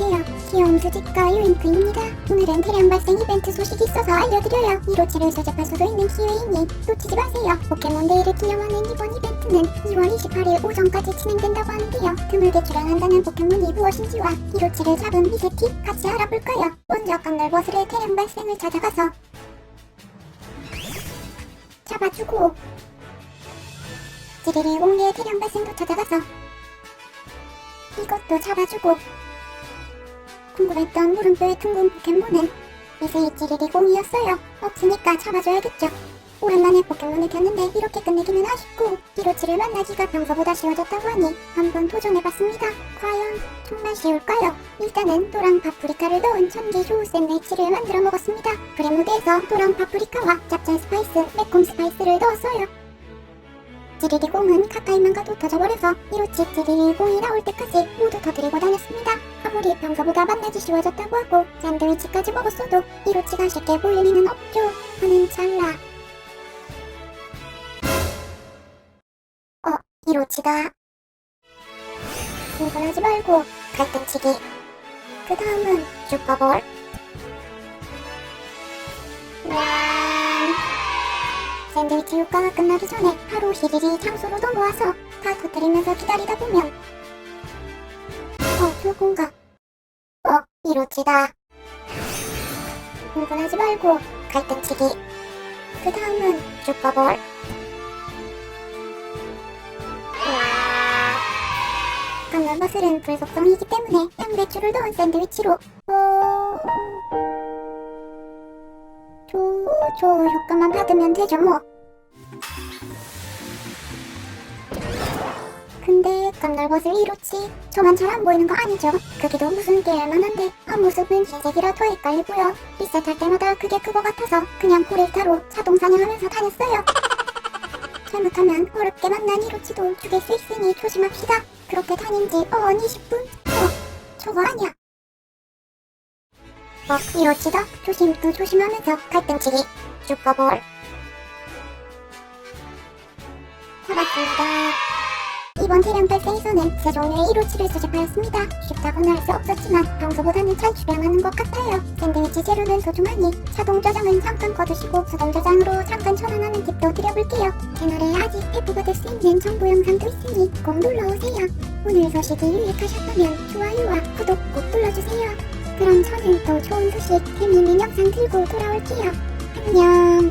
안녕하세요. 귀여운 수집가 유인크입니다. 오늘은 대량 발생 이벤트 소식이 있어서 알려드려요. 1호치를 수집할 수도 있는 기회이니 놓치지 마세요. 포켓몬데이를 기념하는 이번 이벤트는 2월 28일 오전까지 진행된다고 하는데요. 드물게 출연한다는 포켓몬이 무엇인지와 1호치를 잡은 미세 팁 같이 알아볼까요? 먼저 깜날버스를 대량 발생을 찾아가서 잡아주고 지리리 옹리의 대량 발생도 찾아가서 이것도 잡아주고 궁금했던 물음표의 둥근 포켓몬은 미세이 찌리리 공이었어요. 없으니까 잡아줘야겠죠. 오랜만에 포켓몬을 켰는데 이렇게 끝내기는 아쉽고 히로치를 만나기가 평소보다 쉬워졌다고 하니 한번 도전해봤습니다. 과연 정말 쉬울까요? 일단은 또랑 파프리카를 넣은 전기 효우 샌드위치를 만들어 먹었습니다. 프레모드에서 또랑 파프리카와 짭짤 스파이스, 매콤 넣었어요. 찌리리 공은 가까이만 가도 터져버려서 이로치 찌리리 공이 나올 때까지 모두 터뜨리고 다녔습니다. 아무리 평소보다 만나기 쉬워졌다고 하고 샌드위치까지 먹었어도 이로치가 쉽게 보일 리는 없죠. 하는 찰나. 어, 이로치가 흥분하지 말고 갈등치기. 그 다음은 슈퍼볼. 샌드위치 효과가 끝나기 전에 하루 히리리 장소로도 모아서 다 터뜨리면서 기다리다 보면 어, 누군가. 어, 이로치다. 흥분하지 말고 갈등치기. 그 다음은 슈퍼볼 강남버슬은 불속성이기 때문에 양배추를 넣은 샌드위치로. 어... 조... 조 효과만 받으면 되죠 뭐. 근데 깜날벗을 이렇지? 저만 잘 안 보이는 거 아니죠? 그게도 무슨 게을만한데 앞모습은 흰색이라 더 헷갈리고요. 리셋 할 때마다 그게 그거 같아서 그냥 고릴타로 자동 사냥하면서 다녔어요. 잘못하면 어렵게 만난 이로치도 죽일 수 있으니 조심합시다. 그렇게 다닌 지 어언 20분? 어 저거 아니야 어 이로치다 조심 또 조심하면서 갈등치기 슈퍼볼 잡았습니다 이번 대량 발생에서는 세 종류의 1호치를 수집하였습니다. 쉽다고는 할 수 없었지만 평소보다는 잘 출연하는 것 같아요. 샌드위치 재료는 소중하니 자동 저장은 잠깐 꺼두시고 수동 저장으로 잠깐 전환하는 팁도 드려볼게요. 채널에 아직 배포받을 수 있는 정보 영상도 있으니 꼭 놀러오세요. 오늘 소식이 유익하셨다면 좋아요와 구독 꼭. 그럼 저는 또 좋은 소식 재미있는 영상 들고 돌아올게요. 안녕.